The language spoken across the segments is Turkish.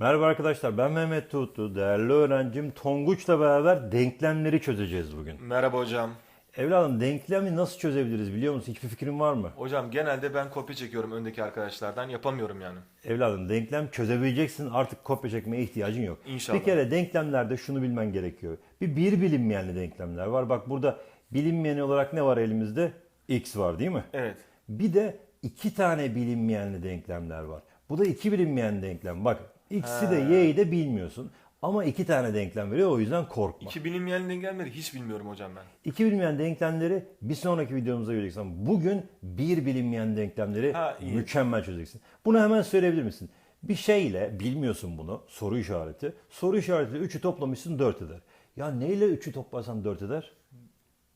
Merhaba arkadaşlar ben Mehmet Tuğutlu. Değerli öğrencim Tonguç'la beraber denklemleri çözeceğiz bugün. Merhaba hocam. Evladım denklemi nasıl çözebiliriz biliyor musun? Hiçbir fikrin var mı? Hocam genelde ben kopya çekiyorum öndeki arkadaşlardan. Yapamıyorum yani. Evladım denklem çözebileceksin artık kopya çekmeye ihtiyacın yok. İnşallah. Bir kere denklemlerde şunu bilmen gerekiyor. Bir bir bilinmeyenli denklemler var. Bak burada bilinmeyen olarak ne var elimizde? X var değil mi? Evet. Bir de iki tane bilinmeyenli denklemler var. Bu da iki bilinmeyen denklem. Bak x'i de y'yi de bilmiyorsun. Ama iki tane denklem veriyor o yüzden korkma. İki bilinmeyen denklemleri hiç bilmiyorum hocam ben. İki bilinmeyen denklemleri bir sonraki videomuzda göreceksin. Bugün bir bilinmeyen denklemleri Ha, iyi. mükemmel çözeceksin. Bunu hemen söyleyebilir misin? Bir şeyle bilmiyorsun bunu soru işareti. Soru işaretiyle 3'ü toplamışsın 4 eder. Ya neyle 3'ü toplarsan 4 eder?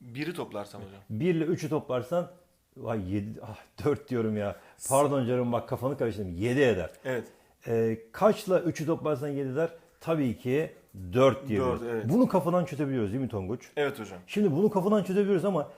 Biri toplarsam hocam. 1 ile 3'ü toplarsan vay 7 ah 4 diyorum ya. Pardon canım bak kafanı karıştırdım. 7 eder. Evet. Ee, kaçla 3'ü toplarsan 7 eder? Tabii ki 4 diyebiliriz. Dört, evet. Bunu kafadan çözebiliyoruz değil mi Tonguç? Evet hocam. Şimdi bunu kafadan çözebiliyoruz ama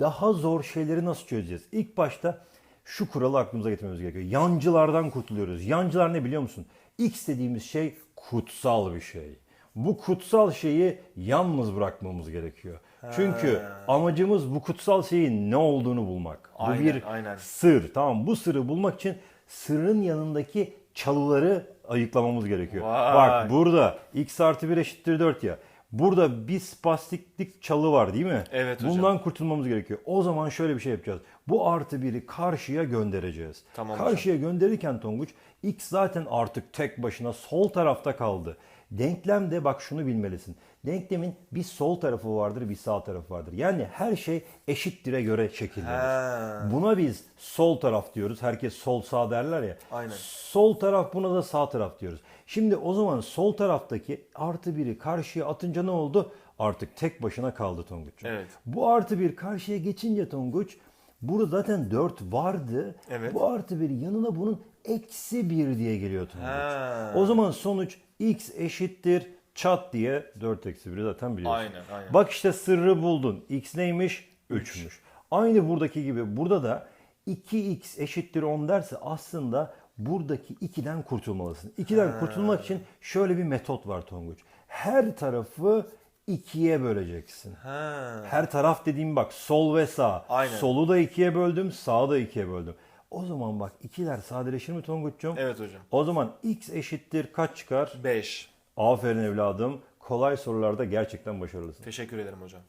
daha zor şeyleri nasıl çözeceğiz? İlk başta şu kuralı aklımıza getirmemiz gerekiyor. Yancılardan kurtuluyoruz. Yancılar ne biliyor musun? X dediğimiz şey kutsal bir şey. Bu kutsal şeyi yalnız bırakmamız gerekiyor. Çünkü amacımız bu kutsal şeyin ne olduğunu bulmak. Aynen, bu bir aynen. sır. Tamam bu sırrı bulmak için sırrın yanındaki çalıları ayıklamamız gerekiyor. Vay. Bak burada x artı 1 eşittir 4 ya. Burada bir spastiklik çalı var değil mi? Evet hocam. Bundan kurtulmamız gerekiyor. O zaman şöyle bir şey yapacağız. Bu artı 1'i karşıya göndereceğiz. Tamam karşıya gönderirken Tonguç x zaten artık tek başına sol tarafta kaldı. Denklemde bak şunu bilmelisin. Denklemin bir sol tarafı vardır bir sağ tarafı vardır. Yani her şey eşittire göre şekillenir. Buna biz sol taraf diyoruz. Herkes sol sağ derler ya. Aynen. Sol taraf buna da sağ taraf diyoruz. Şimdi o zaman sol taraftaki artı biri karşıya atınca ne oldu? Artık tek başına kaldı Tonguç. Evet. Bu artı bir karşıya geçince Tonguç burada zaten 4 vardı. Evet. Bu artı bir yanına bunun eksi 1 diye geliyor Tonguç. Ha. O zaman sonuç x eşittir çat diye 4 eksi 1'i zaten biliyorsun. Aynen, aynen. Bak işte sırrı buldun. X neymiş? 3'müş. Aynı buradaki gibi burada da 2x eşittir 10 derse aslında buradaki 2'den kurtulmalısın. 2'den kurtulmak için şöyle bir metot var Tonguç. Her tarafı 2'ye böleceksin. Ha. Her taraf dediğim bak sol ve sağ. Aynen. Solu da 2'ye böldüm, sağı da 2'ye böldüm. O zaman bak ikiler sadeleşir mi Tonguç'cum? Evet hocam. O zaman x eşittir kaç çıkar? 5. Aferin evladım. Kolay sorularda gerçekten başarılısın. Teşekkür ederim hocam.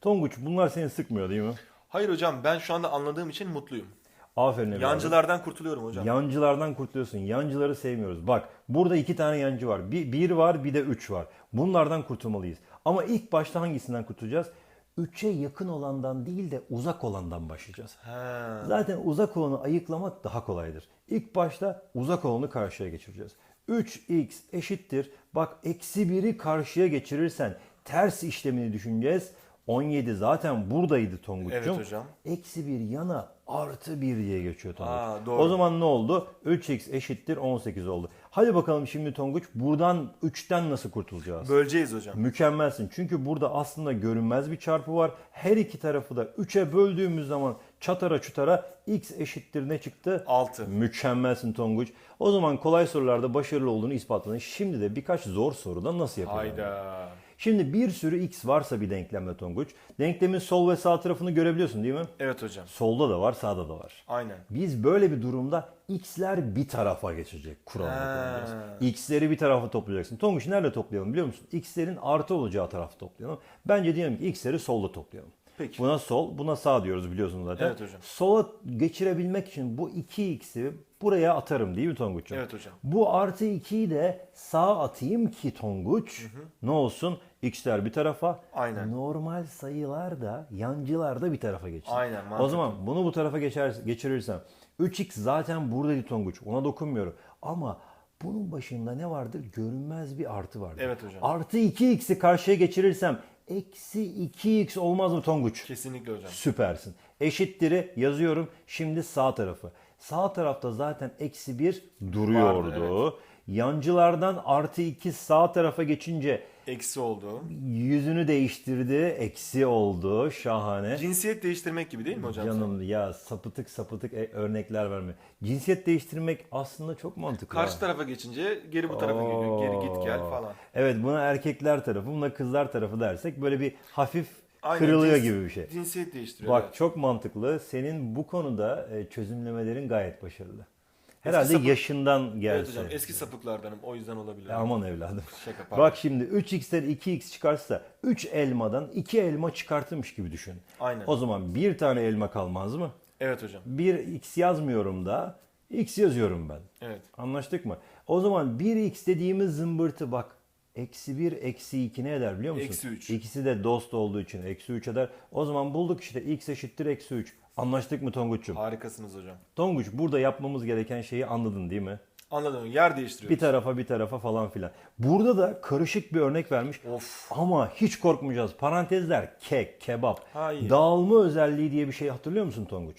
Tonguç bunlar seni sıkmıyor değil mi? Hayır hocam ben şu anda anladığım için mutluyum. Aferin evladım. Yancılardan kurtuluyorum hocam. Yancılardan kurtuluyorsun. Yancıları sevmiyoruz. Bak burada iki tane yancı var. Bir, bir var bir de üç var. Bunlardan kurtulmalıyız. Ama ilk başta hangisinden kurtulacağız? Üçe yakın olandan değil de uzak olandan başlayacağız. Ha. Zaten uzak olanı ayıklamak daha kolaydır. İlk başta uzak olanı karşıya geçireceğiz. 3x eşittir. Bak eksi 1'i karşıya geçirirsen ters işlemini düşüneceğiz. 17 zaten buradaydı Tonguç'cum. Evet hocam. Eksi 1 yana artı 1 diye geçiyor Tonguç. Aa, doğru. O zaman ne oldu? 3x eşittir 18 oldu. Hadi bakalım şimdi Tonguç buradan 3'ten nasıl kurtulacağız? Böleceğiz hocam. Mükemmelsin. Çünkü burada aslında görünmez bir çarpı var. Her iki tarafı da 3'e böldüğümüz zaman çatara çutara x eşittir ne çıktı? 6. Mükemmelsin Tonguç. O zaman kolay sorularda başarılı olduğunu ispatladın. Şimdi de birkaç zor soruda nasıl yapacağız? Hayda. Şimdi bir sürü x varsa bir denklemde Tonguç, denklemin sol ve sağ tarafını görebiliyorsun değil mi? Evet hocam. Solda da var, sağda da var. Aynen. Biz böyle bir durumda x'ler bir tarafa geçecek kuralına. X'leri bir tarafa toplayacaksın. Tonguç nerede toplayalım biliyor musun? X'lerin artı olacağı tarafta toplayalım. Bence diyelim ki x'leri solda toplayalım. Peki. Buna sol, buna sağ diyoruz biliyorsunuz zaten. Evet hocam. Sola geçirebilmek için bu 2x'i buraya atarım değil mi Tonguç'um? Evet hocam. Bu artı 2'yi de sağa atayım ki Tonguç ne olsun? X'ler bir tarafa, Aynen. normal sayılar da yancılar da bir tarafa geçsin. Aynen, O mantıklı. zaman bunu bu tarafa geçer, geçirirsem 3x zaten buradaydı Tonguç. Ona dokunmuyorum. Ama bunun başında ne vardır? Görünmez bir artı vardır. Evet hocam. Artı 2x'i karşıya geçirirsem eksi 2x olmaz mı Tonguç? Kesinlikle hocam. Süpersin. Eşittir'i yazıyorum. Şimdi sağ tarafı. Sağ tarafta zaten eksi 1 duruyordu. Vardı, Yancılardan artı 2 sağ tarafa geçince Eksi oldu. Yüzünü değiştirdi. Eksi oldu. Şahane. Cinsiyet değiştirmek gibi değil mi hocam? Canım ya sapıtık sapıtık e- örnekler verme. Cinsiyet değiştirmek aslında çok mantıklı. Karşı ha. tarafa geçince geri bu tarafa geliyor. Geri git gel Oo. falan. Evet buna erkekler tarafı, buna kızlar tarafı dersek böyle bir hafif Aynen, kırılıyor cins- gibi bir şey. Cinsiyet değiştiriyor. Bak evet. çok mantıklı. Senin bu konuda e, çözümlemelerin gayet başarılı. Herhalde sapık- yaşından Evet gelse. hocam eski sapıklardanım o yüzden olabilir. E, Aman evladım. Şaka pardon. Bak şimdi 3x'ten 2x çıkarsa 3 elmadan 2 elma çıkartırmış gibi düşün. Aynen. O zaman bir tane elma kalmaz mı? Evet hocam. Bir x yazmıyorum da x yazıyorum ben. Evet. Anlaştık mı? O zaman 1x dediğimiz zımbırtı bak. Eksi 1, eksi 2 ne eder biliyor musun? Eksi üç. İkisi de dost olduğu için eksi 3 eder. O zaman bulduk işte x eşittir eksi 3. Anlaştık mı Tonguç'um? Harikasınız hocam. Tonguç burada yapmamız gereken şeyi anladın değil mi? Anladım. Yer değiştiriyoruz. Bir tarafa bir tarafa falan filan. Burada da karışık bir örnek vermiş. Of. Ama hiç korkmayacağız. Parantezler kek, kebap. Hayır. Dağılma özelliği diye bir şey hatırlıyor musun Tonguç?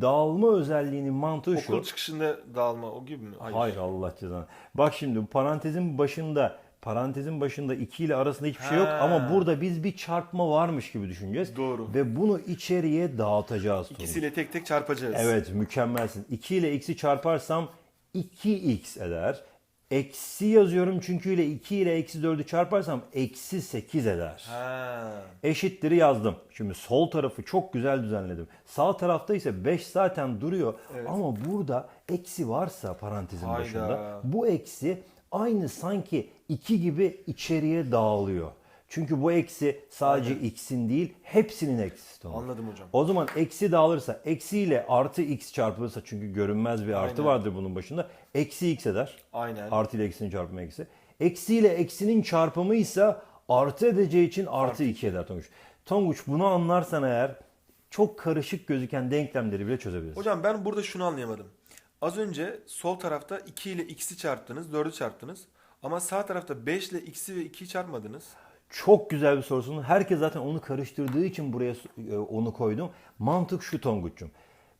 Dağılma özelliğinin mantığı şu. Okul çıkışında dağılma o gibi mi? Hayır. Hayır Allah cezanı. Bak şimdi parantezin başında parantezin başında 2 ile arasında hiçbir şey yok Ha. ama burada biz bir çarpma varmış gibi düşüneceğiz. Doğru. Ve bunu içeriye dağıtacağız. İkisiyle tek tek çarpacağız. Evet mükemmelsin. 2 ile x'i çarparsam 2x eder. Eksi yazıyorum çünkü ile 2 ile eksi 4'ü çarparsam eksi 8 eder. Ha. Eşittir'i yazdım. Şimdi sol tarafı çok güzel düzenledim. Sağ tarafta ise 5 zaten duruyor. Evet. Ama burada eksi varsa parantezin Hayda. başında bu eksi aynı sanki 2 gibi içeriye dağılıyor. Çünkü bu eksi sadece x'in değil hepsinin eksisi. Tamam. Anladım hocam. O zaman eksi dağılırsa eksi ile artı x çarpılırsa çünkü görünmez bir artı Aynen. vardır bunun başında. Eksi x eder. Aynen. Artı ile eksinin çarpımı eksi. Eksi ile eksinin çarpımı ise artı edeceği için artı 2 eder Tonguç. Tonguç bunu anlarsan eğer çok karışık gözüken denklemleri bile çözebilirsin. Hocam ben burada şunu anlayamadım. Az önce sol tarafta 2 ile x'i çarptınız, 4'ü çarptınız. Ama sağ tarafta 5 ile x'i ve 2'yi çarpmadınız. Çok güzel bir sorusun. Herkes zaten onu karıştırdığı için buraya e, onu koydum. Mantık şu Tonguç'cum.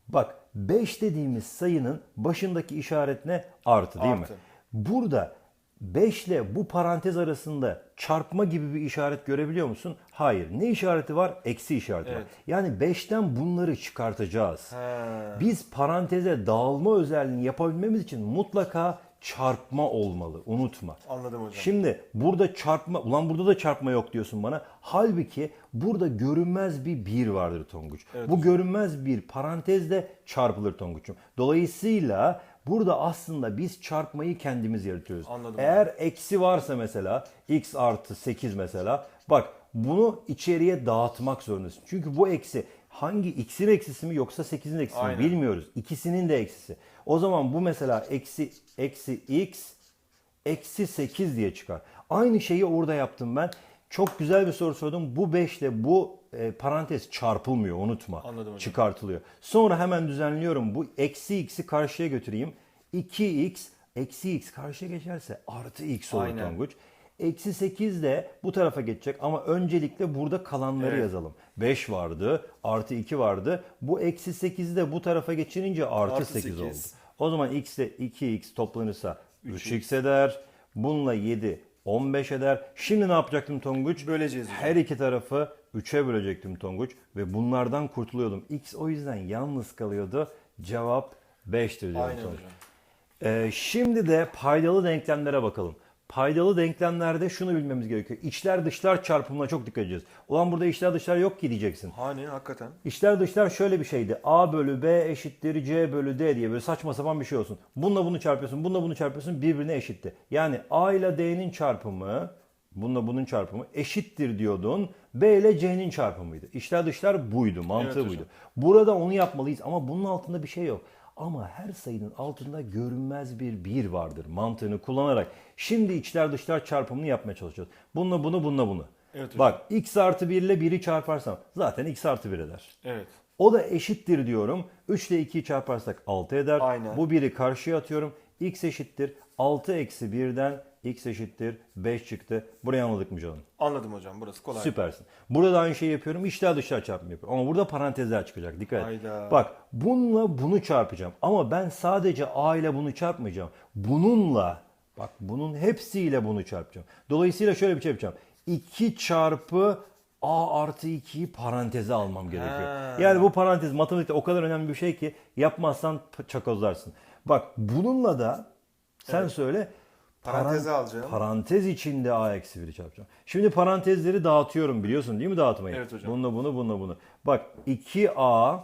Bak 5 dediğimiz sayının başındaki işaret ne? Artı değil Artı. mi? Burada 5 ile bu parantez arasında çarpma gibi bir işaret görebiliyor musun? Hayır. Ne işareti var? Eksi işareti var. Evet. Yani 5'ten bunları çıkartacağız. Ha. Biz paranteze dağılma özelliğini yapabilmemiz için mutlaka çarpma olmalı. Unutma. Anladım hocam. Şimdi burada çarpma, ulan burada da çarpma yok diyorsun bana. Halbuki burada görünmez bir bir vardır Tonguç. Evet Bu görünmez bir parantezle çarpılır Tonguç'um. Dolayısıyla burada aslında biz çarpmayı kendimiz yaratıyoruz. Anladım. Eğer eksi varsa mesela x artı 8 mesela bak bunu içeriye dağıtmak zorundasın. Çünkü bu eksi hangi x'in eksisi mi yoksa 8'in eksisi mi Aynen. bilmiyoruz. İkisinin de eksisi. O zaman bu mesela eksi eksi x eksi 8 diye çıkar. Aynı şeyi orada yaptım ben. Çok güzel bir soru sordum. Bu 5 ile bu e, parantez çarpılmıyor unutma. Anladım hocam. Çıkartılıyor. Sonra hemen düzenliyorum. Bu eksi x'i karşıya götüreyim. 2x eksi x karşıya geçerse artı x olur Aynen. Eksi 8 de bu tarafa geçecek ama öncelikle burada kalanları Evet. yazalım. 5 vardı, artı 2 vardı. Bu eksi 8'i de bu tarafa geçirince artı, Artı 8, 8. oldu. O zaman x ile 2x toplanırsa 3x eder. Bununla 7 15 eder. Şimdi ne yapacaktım Tonguç? Böleceğiz hocam. Her iki tarafı 3'e bölecektim Tonguç ve bunlardan kurtuluyordum. X o yüzden yalnız kalıyordu. Cevap 5'tir diyorum Aynen Tonguç. hocam. Ee, şimdi de paydalı denklemlere bakalım. Paydalı denklemlerde şunu bilmemiz gerekiyor. İçler dışlar çarpımına çok dikkat edeceğiz. Ulan burada içler dışlar yok ki diyeceksin. Hani hakikaten. İçler dışlar şöyle bir şeydi. A bölü B eşittir C bölü D diye böyle saçma sapan bir şey olsun. Bununla bunu çarpıyorsun, bununla bunu çarpıyorsun birbirine eşitti. Yani A ile D'nin çarpımı, bununla bunun çarpımı eşittir diyordun. B ile C'nin çarpımıydı. İçler dışlar buydu, mantığı Evet hocam. buydu. Burada onu yapmalıyız ama bunun altında bir şey yok. Ama her sayının altında görünmez bir bir vardır mantığını kullanarak. Şimdi içler dışlar çarpımını yapmaya çalışacağız. Bununla bunu, bununla bunu. Evet hocam. Bak x artı 1 ile 1'i çarparsam zaten x artı 1 eder. Evet. O da eşittir diyorum. 3 ile 2'yi çarparsak 6 eder. Aynen. Bu 1'i karşıya atıyorum. x eşittir. 6 eksi 1'den x eşittir. 5 çıktı. Burayı anladık mı canım? Anladım hocam. Burası kolay. Süpersin. Burada da aynı şeyi yapıyorum. İçler dışlar çarpımı yapıyorum. Ama burada parantezler çıkacak. Dikkat et. Hayda. Bak bununla bunu çarpacağım. Ama ben sadece a ile bunu çarpmayacağım. Bununla Bak bunun hepsiyle bunu çarpacağım. Dolayısıyla şöyle bir şey yapacağım. 2 çarpı a artı 2'yi paranteze almam gerekiyor. Ha. Yani bu parantez matematikte o kadar önemli bir şey ki yapmazsan çakozlarsın. Bak bununla da sen söyle Paranteze paran- alacağım. Parantez içinde a eksi 1'i çarpacağım. Şimdi parantezleri dağıtıyorum biliyorsun değil mi dağıtmayı? Evet hocam. Bununla bunu bununla bunu. Bak 2a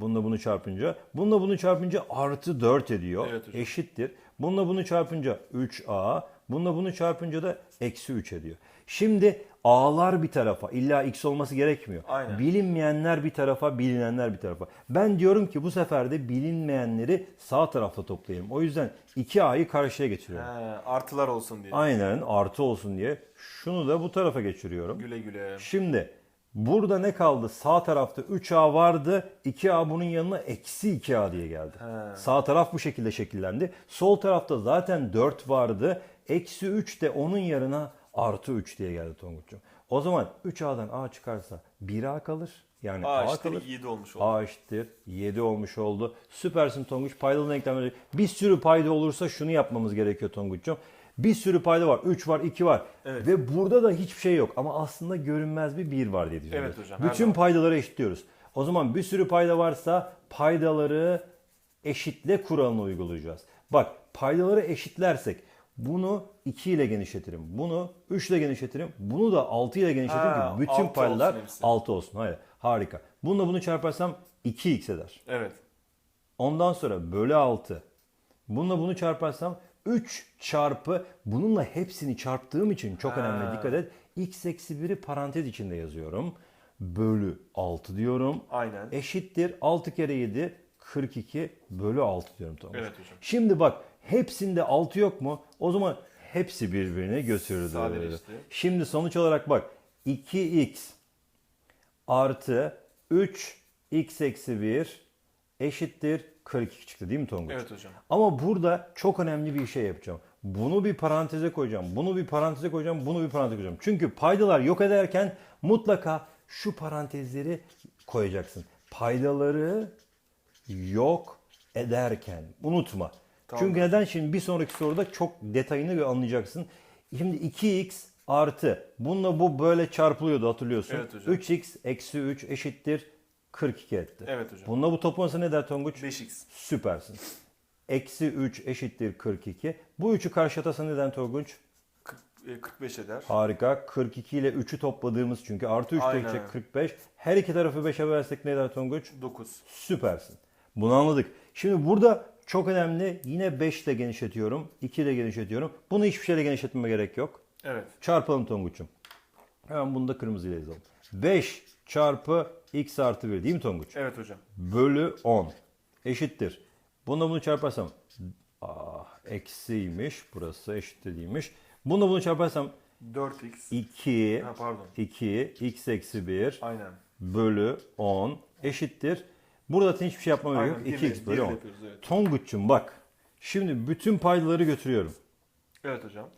bununla bunu çarpınca bununla bunu çarpınca artı 4 ediyor. Evet hocam. Eşittir. Bununla bunu çarpınca 3a. Bununla bunu çarpınca da eksi 3 ediyor. Şimdi a'lar bir tarafa illa x olması gerekmiyor. Aynen. Bilinmeyenler bir tarafa, bilinenler bir tarafa. Ben diyorum ki bu sefer de bilinmeyenleri sağ tarafta toplayayım. O yüzden 2a'yı karşıya geçiriyorum. He, artılar olsun diye. Aynen artı olsun diye. Şunu da bu tarafa geçiriyorum. Güle güle. Şimdi burada ne kaldı? Sağ tarafta 3A vardı. 2A bunun yanına eksi 2A diye geldi. He. Sağ taraf bu şekilde şekillendi. Sol tarafta zaten 4 vardı. Eksi 3 de onun yanına artı 3 diye geldi Tonguç'um. O zaman 3A'dan A çıkarsa 1A kalır. Yani A A, kalır. 7 olmuş oldu. A eşittir 7 olmuş oldu. Süpersin Tonguç. Paydalı denklemleri. Bir sürü payda olursa şunu yapmamız gerekiyor Tonguç'um. Bir sürü payda var. 3 var, 2 var. Evet. Ve burada da hiçbir şey yok. Ama aslında görünmez bir 1 var diye düşünüyorum. Evet hocam, Bütün paydaları eşitliyoruz. O zaman bir sürü payda varsa paydaları eşitle kuralını uygulayacağız. Bak paydaları eşitlersek bunu 2 ile genişletirim. Bunu 3 ile genişletirim. Bunu da 6 ile genişletirim Ha, ki bütün altı paydalar olsun hepsi. 6 olsun. Hayır. Harika. Bununla bunu çarparsam 2x eder. Evet. Ondan sonra bölü 6. Bununla bunu çarparsam 3 çarpı bununla hepsini çarptığım için çok önemli dikkat et. x eksi 1'i parantez içinde yazıyorum. Bölü 6 diyorum. Aynen. Eşittir 6 kere 7 42 bölü 6 diyorum tamam. Evet hocam. Şimdi bak hepsinde 6 yok mu? O zaman hepsi birbirine götürdü. Sadeleşti. Şimdi sonuç olarak bak 2x artı 3 x eksi 1 eşittir 42 çıktı değil mi Tonguç? Evet hocam. Ama burada çok önemli bir şey yapacağım. Bunu bir paranteze koyacağım. Bunu bir paranteze koyacağım. Bunu bir paranteze koyacağım. Çünkü paydalar yok ederken mutlaka şu parantezleri koyacaksın. Paydaları yok ederken unutma. Çünkü neden? Şimdi bir sonraki soruda çok detayını anlayacaksın. Şimdi 2x artı bununla bu böyle çarpılıyordu hatırlıyorsun. Evet hocam. 3x eksi 3 eşittir 42 etti. Evet hocam. Bununla bu toplanırsa ne der Tonguç? 5x. Süpersin. Eksi 3 eşittir 42. Bu 3'ü karşı atarsan neden Torgunç? 40, e, 45 eder. Harika. 42 ile 3'ü topladığımız çünkü artı 3 de Aynen. edecek 45. Her iki tarafı 5'e versek ne der Tonguç? 9. Süpersin. Bunu anladık. Şimdi burada çok önemli. Yine 5 ile genişletiyorum. 2 ile genişletiyorum. Bunu hiçbir şeyle genişletmeme gerek yok. Evet. Çarpalım Tonguç'um. Hemen bunu da kırmızıyla yazalım. 5 çarpı x artı 1 değil mi Tonguç? Evet hocam. bölü 10 eşittir. Bununla bunu çarparsam ah, eksiymiş. Burası eşit değilmiş. Bununla bunu çarparsam 4x. 2 Ha, pardon. 2 x eksi 1 Aynen. bölü 10 eşittir. Burada zaten hiçbir şey yapmama gerek yok. Aynen, 2x bir- bölü bir 10. yapıyoruz, evet. Tonguç'um bak. Şimdi bütün paydaları götürüyorum. Evet hocam.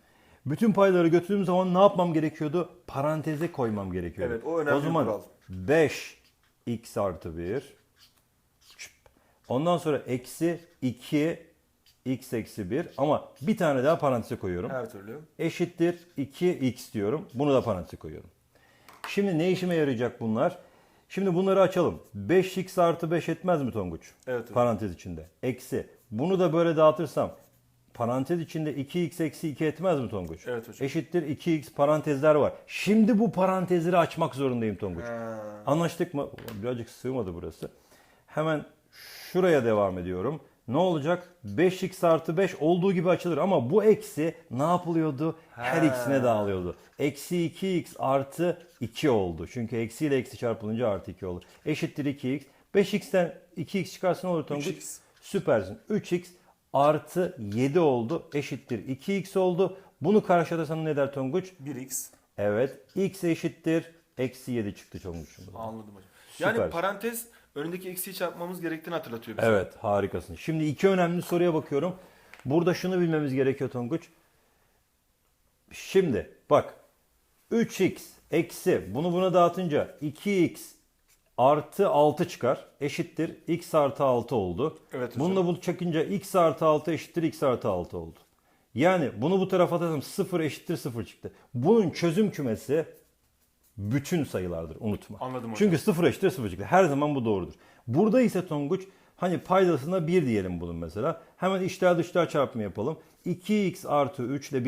Bütün paydaları götürdüğüm zaman ne yapmam gerekiyordu? Paranteze koymam gerekiyordu. Evet, o önemli O zaman bir kural. 5 x artı 1 çıp. Ondan sonra eksi 2 x eksi 1 ama bir tane daha paranteze koyuyorum. Her türlü. Eşittir 2x diyorum. Bunu da paranteze koyuyorum. Şimdi ne işime yarayacak bunlar? Şimdi bunları açalım. 5x artı 5 etmez mi Tonguç? Evet hocam. Parantez içinde. Eksi. Bunu da böyle dağıtırsam parantez içinde 2x eksi 2 etmez mi Tonguç? Evet hocam. Eşittir 2x parantezler var. Şimdi bu parantezleri açmak zorundayım Tonguç. Ha. Anlaştık mı? Birazcık sığmadı burası. Hemen şuraya devam ediyorum. Ne olacak? 5x artı 5 olduğu gibi açılır ama bu eksi ne yapılıyordu? Her Ha. x'ine dağılıyordu. Eksi 2x artı 2 oldu. Çünkü eksi ile eksi çarpılınca artı 2 olur. Eşittir 2x. 5x'ten 2x çıkarsa ne olur Tonguç? 3x. Süpersin. 3x artı 7 oldu. Eşittir 2x oldu. Bunu karşılarsan ne der Tonguç? 1x. Evet. x eşittir. Eksi 7 çıktı Tonguç'um. Anladım hocam. Yani parantez önündeki eksiği çarpmamız gerektiğini hatırlatıyor bize. Evet harikasın. Şimdi iki önemli soruya bakıyorum. Burada şunu bilmemiz gerekiyor Tonguç. Şimdi bak 3x eksi bunu buna dağıtınca 2x artı 6 çıkar. Eşittir x artı 6 oldu. Evet hocam. Bununla bunu çakınca x artı 6 eşittir x artı 6 oldu. Yani bunu bu tarafa atarsam 0 eşittir 0 çıktı. Bunun çözüm kümesi bütün sayılardır unutma. Anladım hocam. Çünkü 0 eşittir 0 çıktı. Her zaman bu doğrudur. Burada ise Tonguç hani paydasına 1 diyelim bunun mesela. Hemen içler dışlar çarpımı yapalım. 2x artı 3 ile